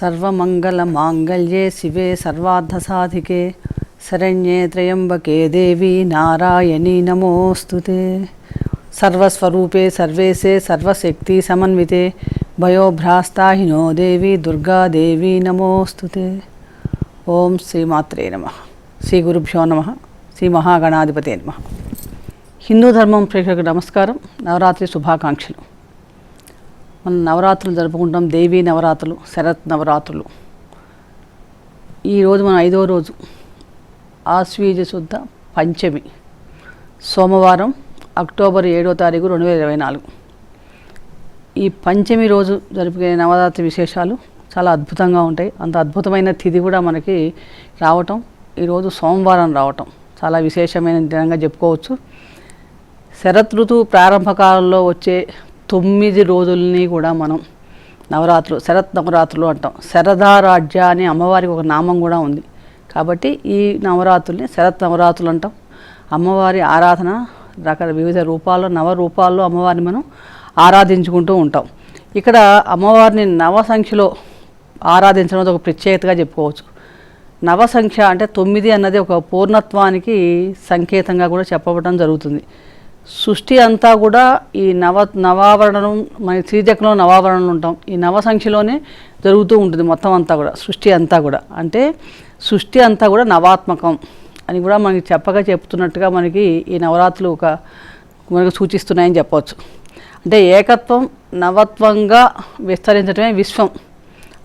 సర్వమంగళమాంగళ్యే శివే సర్వార్థసాధికే శరణ్యే త్రయంబకే దేవి నారాయణీ నమోస్తుతే. సర్వస్వరూపే సర్వేసే సర్వశక్తి సమన్వితే. భయోభ్రాస్తాహినో దేవి దుర్గాదేవి నమోస్తుతే. ఓం శ్రీమాత్రే నమ. శ్రీ గురుభ్యో నమ. శ్రీ మహాగణాధిపతే నమ. హిందూ ధర్మం ప్రేక్షకులకు నమస్కారం. నవరాత్రి శుభాకాంక్షలు. మనం నవరాత్రులు జరుపుకుంటాం దేవీ నవరాత్రులు శరత్ నవరాత్రులు. ఈరోజు మన ఐదో రోజు ఆశ్వీజ శుద్ధ పంచమి సోమవారం అక్టోబర్ ఏడో తారీఖు రెండు వేల ఇరవై నాలుగు. ఈ పంచమి రోజు జరిపే నవరాత్రి విశేషాలు చాలా అద్భుతంగా ఉంటాయి. అంత అద్భుతమైన తిథి కూడా మనకి రావటం ఈరోజు సోమవారం రావటం చాలా విశేషమైన దినంగా చెప్పుకోవచ్చు. శరత్ ఋతువు ప్రారంభ కాలంలో వచ్చే తొమ్మిది రోజుల్ని కూడా మనం నవరాత్రులు శరత్ నవరాత్రులు అంటాం. శరదారాజ్య అనే అమ్మవారికి ఒక నామం కూడా ఉంది. కాబట్టి ఈ నవరాత్రుల్ని శరత్ నవరాత్రులు అంటాం. అమ్మవారి ఆరాధన రకాల వివిధ రూపాల్లో నవరూపాల్లో అమ్మవారిని మనం ఆరాధించుకుంటూ ఉంటాం. ఇక్కడ అమ్మవారిని నవ సంఖ్యలో ఆరాధించడం ఒక ప్రత్యేకతగా చెప్పుకోవచ్చు. నవ సంఖ్య అంటే తొమ్మిది అన్నది ఒక పూర్ణత్వానికి సంకేతంగా కూడా చెప్పబడడం జరుగుతుంది. సృష్టి అంతా కూడా ఈ నవ నవావరణం మన శ్రీచక్రంలో నవావరణలు ఉంటాం. ఈ నవ సంఖ్యలోనే జరుగుతూ ఉంటుంది మొత్తం అంతా కూడా సృష్టి అంతా కూడా. అంటే సృష్టి అంతా కూడా నవాత్మకం అని కూడా మనకి చెప్పగా చెప్తున్నట్టుగా మనకి ఈ నవరాత్రులు ఒక మనకు సూచిస్తున్నాయని చెప్పవచ్చు. అంటే ఏకత్వం నవత్వంగా విస్తరించడమే విశ్వం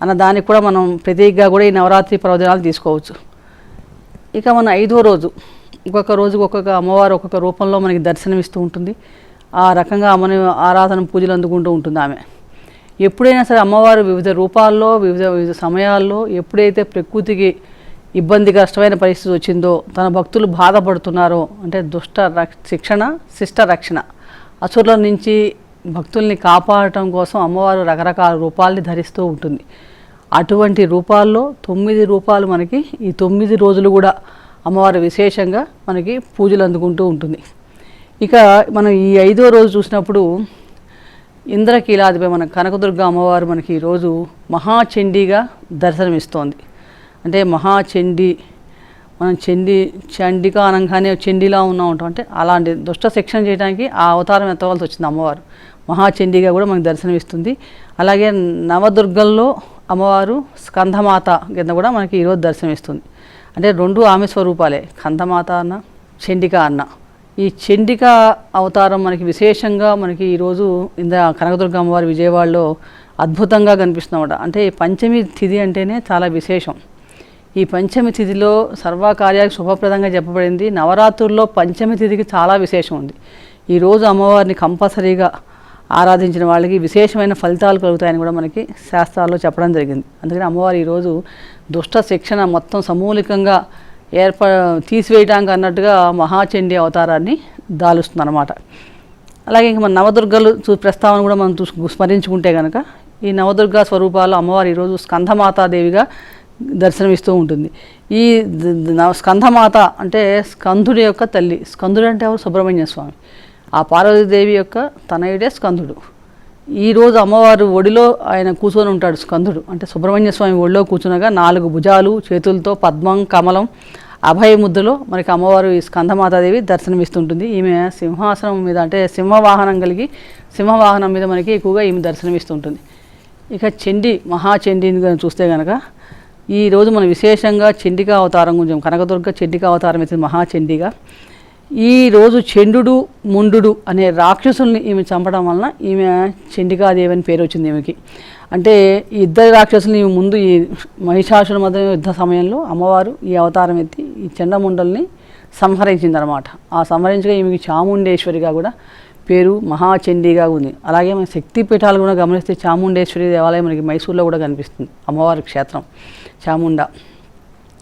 అన్న దానికి కూడా మనం ప్రతీకగా కూడా ఈ నవరాత్రి పర్వదినాలు తీసుకోవచ్చు. ఇక మన ఐదో రోజు. ఒక్కొక్క రోజు ఒక్కొక్క అమ్మవారు ఒక్కొక్క రూపంలో మనకి దర్శనమిస్తూ ఉంటుంది. ఆ రకంగా అమ్మని ఆరాధన పూజలు అందుకుంటూ ఉంటుంది ఆమె. ఎప్పుడైనా సరే అమ్మవారు వివిధ రూపాల్లో వివిధ వివిధ సమయాల్లో ఎప్పుడైతే ప్రకృతికి ఇబ్బంది కష్టమైన పరిస్థితి వచ్చిందో తన భక్తులు బాధపడుతున్నారో అంటే దుష్ట రక్ష శిక్షణ శిష్ట రక్షణ అసురుల నుంచి భక్తుల్ని కాపాడటం కోసం అమ్మవారు రకరకాల రూపాల్ని ధరిస్తూ ఉంటుంది. అటువంటి రూపాల్లో తొమ్మిది రూపాలు మనకి ఈ తొమ్మిది రోజులు కూడా అమ్మవారు విశేషంగా మనకి పూజలు అందుకుంటూ ఉంటుంది. ఇక మనం ఈ ఐదో రోజు చూసినప్పుడు ఇంద్రకీలాదిపై మన కనకదుర్గ అమ్మవారు మనకి ఈరోజు మహాచండీగా దర్శనమిస్తోంది. అంటే మహాచండీ మనం చండి చండిక అనగానే చండిలా ఉన్నా ఉంటాం అంటే అలాంటి దుష్ట శిక్షణ చేయడానికి ఆ అవతారం ఎత్తవలసి వచ్చింది అమ్మవారు. మహాచండీగా కూడా మనకు దర్శనమిస్తుంది. అలాగే నవదుర్గల్లో అమ్మవారు స్కంధమాత కింద కూడా మనకి ఈరోజు దర్శనమిస్తుంది. అంటే రెండు ఆమె స్వరూపాలే కందమాత అన్న చండిక అన్న. ఈ చండిక అవతారం మనకి విశేషంగా మనకి ఈరోజు ఇంద కనకదుర్గ అమ్మవారి విజయవాడలో అద్భుతంగా కనిపిస్తున్నమాట అంటే ఈ పంచమి తిథి అంటేనే చాలా విశేషం. ఈ పంచమి తిథిలో సర్వకార్యాలకు శుభప్రదంగా చెప్పబడింది. నవరాత్రుల్లో పంచమి తిథికి చాలా విశేషం ఉంది. ఈరోజు అమ్మవారిని కంపల్సరీగా ఆరాధించిన వాళ్ళకి విశేషమైన ఫలితాలు కలుగుతాయని కూడా మనకి శాస్త్రాల్లో చెప్పడం జరిగింది. అందుకని అమ్మవారు ఈరోజు దుష్ట శిక్షణ మొత్తం సమూలికంగా ఏర్ప తీసివేయడానికి అన్నట్టుగా మహాచండీ అవతారాన్ని దాలుస్తుందన్నమాట. అలాగే ఇంక మన నవదుర్గలు చూ ప్రస్తావన కూడా మనం చూసు స్మరించుకుంటే కనుక ఈ నవదుర్గా స్వరూపాలు అమ్మవారు ఈరోజు స్కంధమాతాదేవిగా దర్శనమిస్తూ ఉంటుంది. ఈ స్కంధమాత అంటే స్కందుడి యొక్క తల్లి. స్కంధుడు అంటే ఎవరు? సుబ్రహ్మణ్య స్వామి. ఆ పార్వతీదేవి యొక్క తనయుడే స్కందుడు. ఈరోజు అమ్మవారు ఒడిలో ఆయన కూర్చొని ఉంటాడు స్కందుడు. అంటే సుబ్రహ్మణ్య స్వామి ఒడిలో కూర్చునగా నాలుగు భుజాలు చేతులతో పద్మం కమలం అభయ ముద్రలో మనకి అమ్మవారు ఈ స్కందమాతాదేవి దర్శనమిస్తుంటుంది. ఈమె సింహాసనం మీద అంటే సింహవాహనం కలిగి సింహవాహనం మీద మనకి ఎక్కువగా ఈమె దర్శనమిస్తుంటుంది. ఇక చండి మహాచండీని చూస్తే కనుక ఈరోజు మనం విశేషంగా చండికా అవతారం కొంచెం కనకదుర్గ చండికా అవతారం అయితే మహాచండిగా ఈ రోజు చండు ముండు అనే రాక్షసుల్ని ఈమె చంపడం వలన ఈమె చండికాదేవి అని పేరు వచ్చింది ఈమెకి. అంటే ఈ ఇద్దరు రాక్షసుల్ని ఈమె ముందు ఈ మహిషాసుల మధ్య యుద్ధ సమయంలో అమ్మవారు ఈ అవతారం ఎత్తి ఈ చండముండల్ని సంహరించిందనమాట. ఆ సంహరించగా ఈమెకి చాముండేశ్వరిగా కూడా పేరు మహాచండీగా ఉంది. అలాగే మన శక్తి పీఠాలు కూడా గమనిస్తే చాముండేశ్వరి దేవాలయం మనకి మైసూర్లో కూడా కనిపిస్తుంది అమ్మవారి క్షేత్రం చాముండ.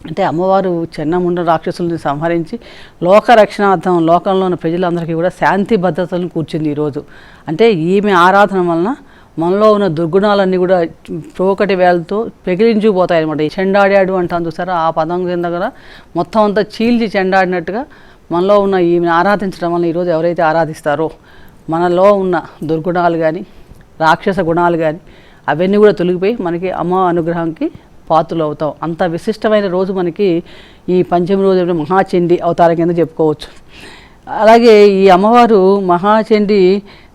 అంటే అమ్మవారు చెన్నముండ రాక్షసుల్ని సంహరించి లోకరక్షణార్థం లోకంలో ఉన్న ప్రజలందరికీ కూడా శాంతి భద్రతలను కూర్చుంది ఈరోజు అంటే ఈమె ఆరాధన వలన మనలో ఉన్న దుర్గుణాలన్నీ కూడా చోకటి వేలతో పెగిలించిపోతాయి అనమాట ఈ చెండాడాడు అంటాం చూసారా? ఆ పదం కింద కూడా మొత్తం అంతా చీల్చి చెండాడినట్టుగా మనలో ఉన్న ఈమెను ఆరాధించడం వల్ల ఈరోజు ఎవరైతే ఆరాధిస్తారో మనలో ఉన్న దుర్గుణాలు కానీ రాక్షస గుణాలు కానీ అవన్నీ కూడా తొలగిపోయి మనకి అమ్మ అనుగ్రహంకి పాత్రలు అవుతాం అంత విశిష్టమైన రోజు మనకి ఈ పంచమి రోజు మహాచండి అవతారం కింద చెప్పుకోవచ్చు. అలాగే ఈ అమ్మవారు మహాచండి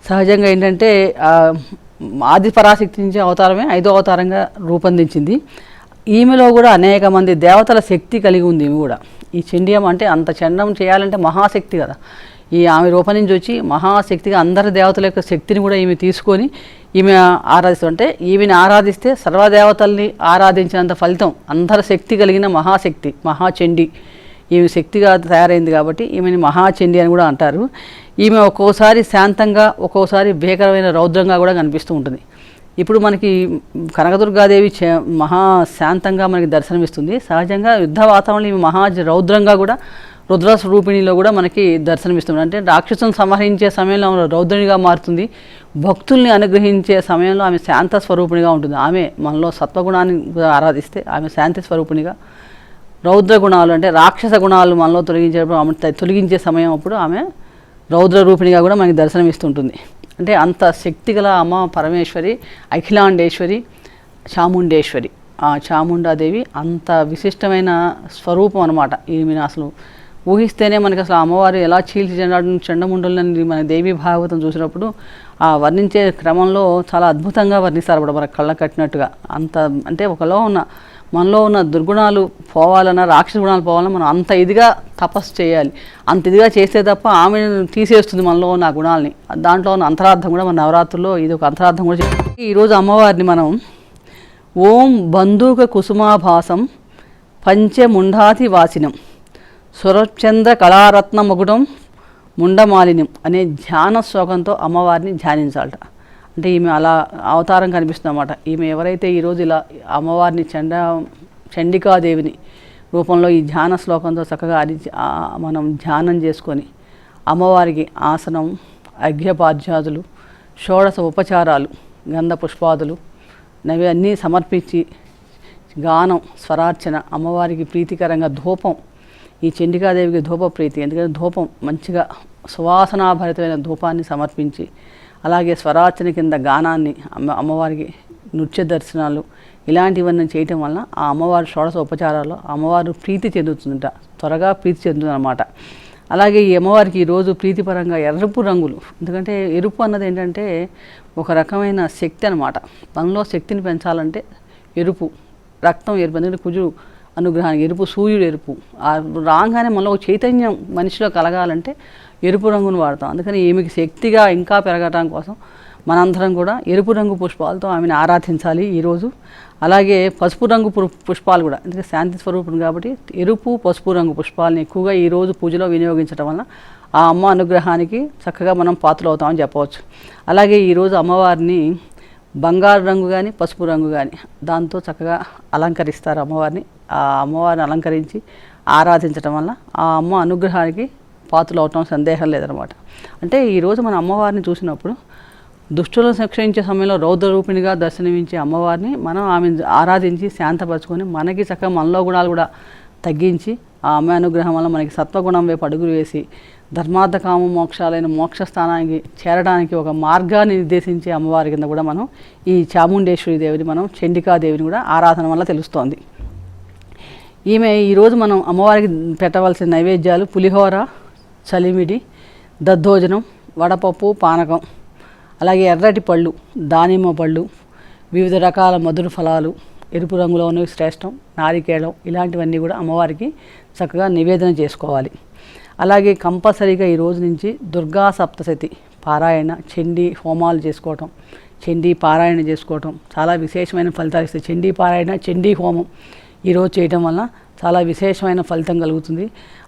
సహజంగా ఏంటంటే ఆదిపరాశక్తి ఆది పరాశక్తి నుంచి అవతారమే ఐదో అవతారంగా రూపొందించింది. ఈమెలో కూడా అనేక మంది దేవతల శక్తి కలిగి ఉంది ఈమె కూడా. ఈ చండియం అంటే అంత చండం చేయాలంటే మహాశక్తి కదా. ఈ ఆమె రూపం నుంచి వచ్చి మహాశక్తిగా అందరి దేవతల యొక్క శక్తిని కూడా ఈమె తీసుకొని ఈమె ఆరాధిస్తుంటే ఈమెను ఆరాధిస్తే సర్వదేవతల్ని ఆరాధించినంత ఫలితం అందరి శక్తి కలిగిన మహాశక్తి మహాచండి. ఈమె శక్తిగా తయారైంది కాబట్టి ఈమెని మహాచండి అని కూడా అంటారు. ఈమె ఒక్కోసారి శాంతంగా ఒక్కోసారి భీకరమైన రౌద్రంగా కూడా కనిపిస్తూ ఉంటుంది. ఇప్పుడు మనకి కనకదుర్గాదేవి మహా శాంతంగా మనకి దర్శనమిస్తుంది. సహజంగా యుద్ధ వాతావరణం ఈమె మహా రౌద్రంగా కూడా రుద్ర స్వరూపిణిలో కూడా మనకి దర్శనమిస్తుంది. అంటే రాక్షసును సంహరించే సమయంలో ఆమె రౌద్రునిగా మారుతుంది. భక్తుల్ని అనుగ్రహించే సమయంలో ఆమె శాంత స్వరూపిణిగా ఉంటుంది. ఆమె మనలో సత్వగుణాన్ని ఆరాధిస్తే ఆమె శాంతి స్వరూపిణిగా రౌద్ర గుణాలు అంటే రాక్షస గుణాలు మనలో తొలగించేటప్పుడు ఆమె తొలగించే సమయం అప్పుడు ఆమె రౌద్ర రూపిణిగా కూడా మనకి దర్శనమిస్తుంటుంది. అంటే అంత శక్తి గల అమ్మ పరమేశ్వరి అఖిలాండేశ్వరి చాముండేశ్వరి. ఆ చాముండాదేవి అంత విశిష్టమైన స్వరూపం అనమాట ఈమెను అసలు ఊహిస్తేనే మనకి అసలు అమ్మవారు ఎలా చీల్చి చెండాడు చెండముండలని మన దేవి భాగవతం చూసినప్పుడు ఆ వర్ణించే క్రమంలో చాలా అద్భుతంగా వర్ణిస్తారు అప్పుడు మన కళ్ళ కట్టినట్టుగా. అంత అంటే ఒకలో ఉన్న మనలో ఉన్న దుర్గుణాలు పోవాలన్నా రాక్షస గుణాలు పోవాలన్నా మనం అంత ఇదిగా తపస్సు చేయాలి. అంత ఇదిగా చేస్తే తప్ప ఆమె తీసేస్తుంది మనలో ఉన్న ఆ గుణాలని. దాంట్లో ఉన్న అంతరార్థం కూడా మన నవరాత్రుల్లో ఇది ఒక అంతరార్థం కూడా చెప్పి ఈరోజు అమ్మవారిని మనం ఓం బంధూక కుసుమాభాసం పంచముండాతి వాసినం సురచంద్ర కళారత్న ముగుటం ముండమాలిన్యం అనే ధ్యాన శ్లోకంతో అమ్మవారిని ధ్యానించాలట. అంటే ఈమె అలా అవతారం కనిపిస్తుందన్నమాట. ఈమె ఎవరైతే ఈరోజు ఇలా అమ్మవారిని చండ చండికాదేవిని రూపంలో ఈ ధ్యాన శ్లోకంతో చక్కగా అది మనం ధ్యానం చేసుకొని అమ్మవారికి ఆసనం అర్ఘ్యపాధ్యాదులు షోడశ ఉపచారాలు గంధ పుష్పాదులు నవి అన్నీ సమర్పించి గానం స్వరార్చన అమ్మవారికి ప్రీతికరంగా ధూపం ఈ చండికాదేవికి ధూప ప్రీతి ఎందుకంటే ధూపం మంచిగా సువాసనాభరితమైన ధూపాన్ని సమర్పించి అలాగే స్వరాచన కింద గానాన్ని అమ్మ అమ్మవారికి నృత్య దర్శనాలు ఇలాంటివన్నీ చేయటం వలన ఆ అమ్మవారి షోడశ ఉపచారాల్లో అమ్మవారు ప్రీతి చెందుతుందట. త్వరగా ప్రీతి చెందుతుందన్నమాట. అలాగే ఈ అమ్మవారికి ఈరోజు ప్రీతిపరంగా ఎరుపు రంగులు. ఎందుకంటే ఎరుపు అన్నది ఏంటంటే ఒక రకమైన శక్తి అనమాట మనలో శక్తిని పెంచాలంటే ఎరుపు రక్తం ఎరుపు ఎందుకంటే కుజుడు అనుగ్రహానికి ఎరుపు సూర్యుడు ఎరుపు. ఆ రాగానే మనలో ఒక చైతన్యం మనిషిలో కలగాలంటే ఎరుపు రంగును వాడతాం. అందుకని ఈమెకి శక్తిగా ఇంకా పెరగటం కోసం మనందరం కూడా ఎరుపు రంగు పుష్పాలతో ఆమెను ఆరాధించాలి ఈరోజు. అలాగే పసుపు రంగు పుష్పాలు కూడా. ఎందుకంటే శాంతి స్వరూపం కాబట్టి ఎరుపు పసుపు రంగు పుష్పాలను ఎక్కువగా ఈరోజు పూజలో వినియోగించడం వలన ఆ అమ్మ అనుగ్రహానికి చక్కగా మనం పాత్రలు అవుతామని చెప్పవచ్చు. అలాగే ఈరోజు అమ్మవారిని బంగారు రంగు కానీ పసుపు రంగు కానీ దాంతో చక్కగా అలంకరిస్తారు అమ్మవారిని. ఆ అమ్మవారిని అలంకరించి ఆరాధించడం వల్ల ఆ అమ్మ అనుగ్రహానికి పాత్రలు అవటం సందేహం లేదనమాట. అంటే ఈరోజు మన అమ్మవారిని చూసినప్పుడు దుష్టులను శిక్షించే సమయంలో రౌద్ర రూపిణిగా దర్శనమించే అమ్మవారిని మనం ఆమె ఆరాధించి శాంతపరచుకొని మనకి చక్కగా మనలో గుణాలు కూడా తగ్గించి ఆ అమ్మ అనుగ్రహం వల్ల మనకి సత్వగుణం వైపు అడుగులు వేసి ధర్మార్థకామ మోక్షాలైన మోక్ష స్థానానికి చేరడానికి ఒక మార్గాన్ని నిర్దేశించే అమ్మవారి కింద కూడా మనం ఈ చాముండేశ్వరి దేవిని మనం చండికాదేవిని కూడా ఆరాధన వల్ల తెలుస్తోంది. ఈమె ఈరోజు మనం అమ్మవారికి పెట్టవలసిన నైవేద్యాలు పులిహోర చలిమిడి దద్దోజనం వడపప్పు పానకం అలాగే ఎర్రటి పళ్ళు దానిమ్మ పళ్ళు వివిధ రకాల మధుర ఫలాలు ఎరుపు రంగులో ఉన్నవి శ్రేష్టం నారికేళం ఇలాంటివన్నీ కూడా అమ్మవారికి చక్కగా నివేదన చేసుకోవాలి. అలాగే కంపల్సరీగా ఈ రోజు నుంచి దుర్గా సప్తశతి పారాయణ చండీ హోమాలు చేసుకోవటం చండీ పారాయణ చేసుకోవటం చాలా విశేషమైన ఫలితాలు ఇస్తాయి. చండీ పారాయణ చండీ హోమం ఈరోజు చేయటం వల్ల చాలా విశేషమైన ఫలితం కలుగుతుంది.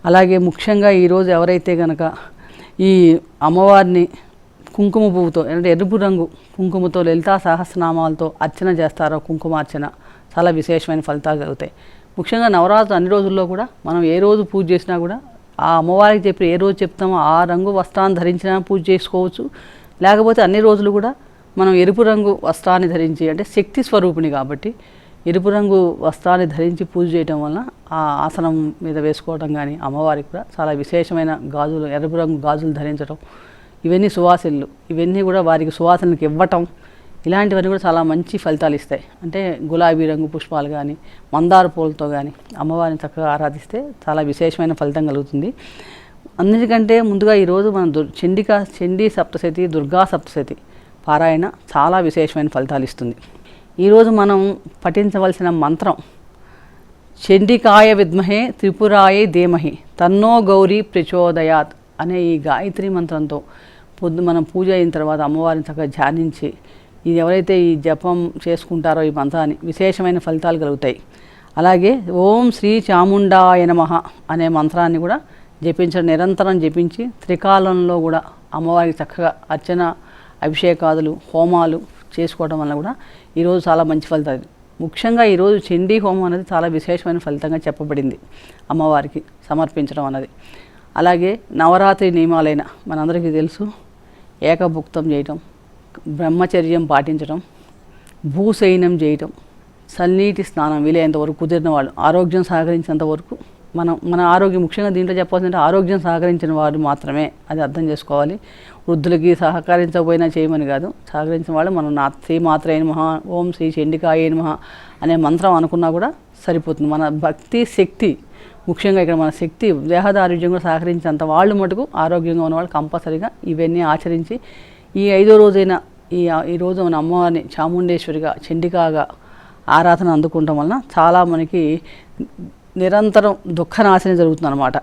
అలాగే ముఖ్యంగా ఈరోజు ఎవరైతే కనుక ఈ అమ్మవారిని కుంకుమ పువ్వుతో అంటే ఎరుపు రంగు కుంకుమతో లలితా సహస్రనామాలతో అర్చన చేస్తారో కుంకుమార్చన చాలా విశేషమైన ఫలితాలు కలుగుతాయి. ముఖ్యంగా నవరాత్రి అన్ని రోజుల్లో కూడా మనం ఏ రోజు పూజ చేసినా కూడా ఆ అమ్మవారికి చెప్పి ఏ రోజు చెప్తామో ఆ రంగు వస్త్రాన్ని ధరించినా పూజ చేసుకోవచ్చు. లేకపోతే అన్ని రోజులు కూడా మనం ఎరుపు రంగు వస్త్రాన్ని ధరించి అంటే శక్తి స్వరూపిణి కాబట్టి ఎరుపు రంగు వస్త్రాన్ని ధరించి పూజ చేయటం వలన ఆ ఆసనం మీద వేసుకోవడం కానీ అమ్మవారికి కూడా చాలా విశేషమైన గాజులు ఎరుపు రంగు గాజులు ధరించడం ఇవన్నీ సువాసనలు. ఇవన్నీ కూడా వారికి సువాసనలకు ఇవ్వటం. ఇలాంటివన్నీ కూడా చాలా మంచి ఫలితాలు ఇస్తాయి. అంటే గులాబీ రంగు పుష్పాలు కానీ మందార పూలతో కానీ అమ్మవారిని చక్కగా ఆరాధిస్తే చాలా విశేషమైన ఫలితం కలుగుతుంది. అన్నిటికంటే ముందుగా ఈరోజు మనం దుర్ చండిక చండీ సప్తశతి దుర్గా సప్తశతి పారాయణ చాలా విశేషమైన ఫలితాలు ఇస్తుంది. ఈరోజు మనం పఠించవలసిన మంత్రం చండికాయ విద్మహే త్రిపురాయ ధీమహి తన్నో గౌరీ ప్రచోదయాత్ అనే ఈ గాయత్రి మంత్రంతో పొద్దు మనం పూజ అయిన తర్వాత అమ్మవారిని చక్కగా ధ్యానించి ఇది ఎవరైతే ఈ జపం చేసుకుంటారో ఈ మంత్రాన్ని విశేషమైన ఫలితాలు కలుగుతాయి. అలాగే ఓం శ్రీ చాముండాయ నమః అనే మంత్రాన్ని కూడా జపించడం నిరంతరం జపించి త్రికాలంలో కూడా అమ్మవారికి చక్కగా అర్చన అభిషేకాదులు హోమాలు చేసుకోవడం వల్ల కూడా ఈరోజు చాలా మంచి ఫలితాలు ముఖ్యంగా ఈరోజు చండీ హోమం అనేది చాలా విశేషమైన ఫలితంగా చెప్పబడింది అమ్మవారికి సమర్పించడం అన్నది. అలాగే నవరాత్రి నియమాలైన మనందరికీ తెలుసు ఏకభుక్తం చేయటం బ్రహ్మచర్యం పాటించడం భూశయనం చేయటం సన్నీటి స్నానం వీలైనంత వరకు కుదిరిన వాళ్ళు ఆరోగ్యం సహకరించినంత వరకు మనం మన ఆరోగ్యం ముఖ్యంగా దీంట్లో చెప్పాల్సిందంటే ఆరోగ్యం సహకరించిన వారు మాత్రమే అది అర్థం చేసుకోవాలి. వృద్ధులకి సహకరించకపోయినా చేయమని కాదు. సహకరించిన వాళ్ళు మనం నా శ్రీ మాత్రే మహా ఓం శ్రీ చండికాయ మహా అనే మంత్రం అనుకున్నా కూడా సరిపోతుంది. మన భక్తి శక్తి ముఖ్యంగా ఇక్కడ మన శక్తి దేహదారోగ్యం కూడా సహకరించినంత వాళ్ళు మటుకు ఆరోగ్యంగా ఉన్న వాళ్ళు కంపల్సరీగా ఇవన్నీ ఆచరించి ఈ ఐదో రోజైన ఈ ఈ రోజు మన అమ్మవారిని చాముండేశ్వరిగా చండికాగా ఆరాధన అందుకుంటాం వలన చాలా మనకి నిరంతరం దుఃఖనాశనం జరుగుతుంది అనమాట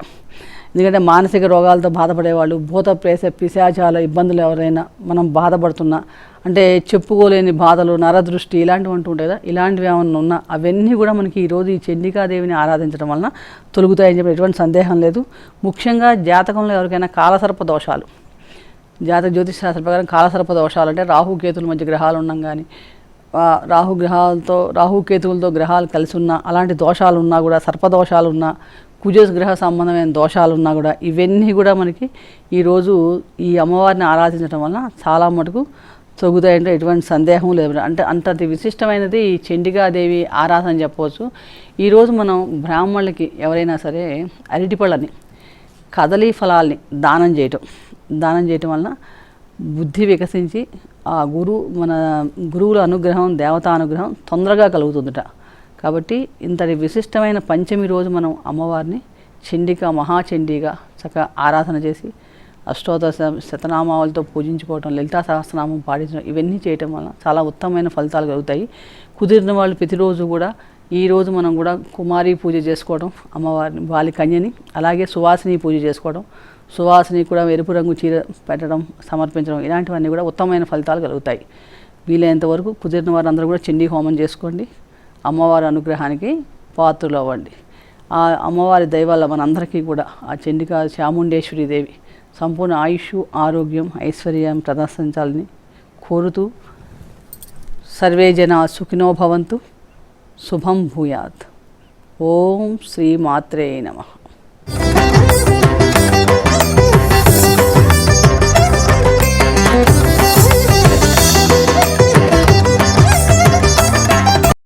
ఎందుకంటే మానసిక రోగాలతో బాధపడేవాళ్ళు భూత ప్రేస పిశాచాల ఇబ్బందులు ఎవరైనా మనం బాధపడుతున్నా అంటే చెప్పుకోలేని బాధలు నరదృష్టి ఇలాంటివి అంటూ ఉంటాయి కదా ఇలాంటివి ఏమైనా ఉన్నా అవన్నీ కూడా మనకి ఈరోజు ఈ చండికాదేవిని ఆరాధించడం వలన తొలుగుతాయని చెప్పి ఎటువంటి సందేహం లేదు. ముఖ్యంగా జాతకంలో ఎవరికైనా కాలసర్ప దోషాలు. జాతక జ్యోతిష్ శాస్త్ర ప్రకారం కాలసర్ప దోషాలు అంటే రాహుకేతుల మధ్య గ్రహాలు ఉండడం కానీ రాహుగ్రహాలతో రాహు గ్రహాలతో రాహుకేతువులతో గ్రహాలు కలిసి ఉన్నా అలాంటి దోషాలు ఉన్నా కూడా సర్పదోషాలు ఉన్నా కుజ గ్రహ సంబంధమైన దోషాలు ఉన్నా కూడా ఇవన్నీ కూడా మనకి ఈరోజు ఈ అమ్మవారిని ఆరాధించడం వలన చాలా మటుకు తొగుతాయంటే ఎటువంటి సందేహం లేదు. అంటే అంతటి విశిష్టమైనది ఈ చండికాదేవి ఆరాధన చెప్పవచ్చు. ఈరోజు మనం బ్రాహ్మణులకి ఎవరైనా సరే అరటిపళ్ళని కదలీ ఫలాల్ని దానం చేయటం దానం చేయటం వలన బుద్ధి వికసించి ఆ గురు మన గురువుల అనుగ్రహం దేవతా అనుగ్రహం తొందరగా కలుగుతుందట. కాబట్టి ఇంతటి విశిష్టమైన పంచమి రోజు మనం అమ్మవారిని చండిక మహాచండిగా చక్కగా ఆరాధన చేసి అష్టోత్తర శతనామాలతో పూజించుకోవటం లలితా సహస్రనామం పాటించడం ఇవన్నీ చేయటం వల్ల చాలా ఉత్తమమైన ఫలితాలు కలుగుతాయి. కుదిరిన వాళ్ళు ప్రతిరోజు కూడా ఈ రోజు మనం కూడా కుమారి పూజ చేసుకోవడం అమ్మవారిని బాలి కన్యని అలాగే సువాసిని పూజ చేసుకోవడం సువాసిని కూడా ఎరుపు రంగు చీర పెట్టడం సమర్పించడం ఇలాంటివన్నీ కూడా ఉత్తమమైన ఫలితాలు కలుగుతాయి. వీలైనంత వరకు కుదిరిన వారందరూ కూడా చండీ హోమం చేసుకోండి. అమ్మవారి అనుగ్రహానికి పాత్రలు అవ్వండి ఆ అమ్మవారి దైవాల మనందరికీ కూడా ఆ చండిక చాముండేశ్వరి దేవి సంపూర్ణ ఆయుష్ ఆరోగ్యం ఐశ్వర్యం ప్రదర్శించాలని కోరుతూ సర్వే జన సుఖినో భవంతు. శుభం భూయాత్. ఓం శ్రీ మాత్రే నమః.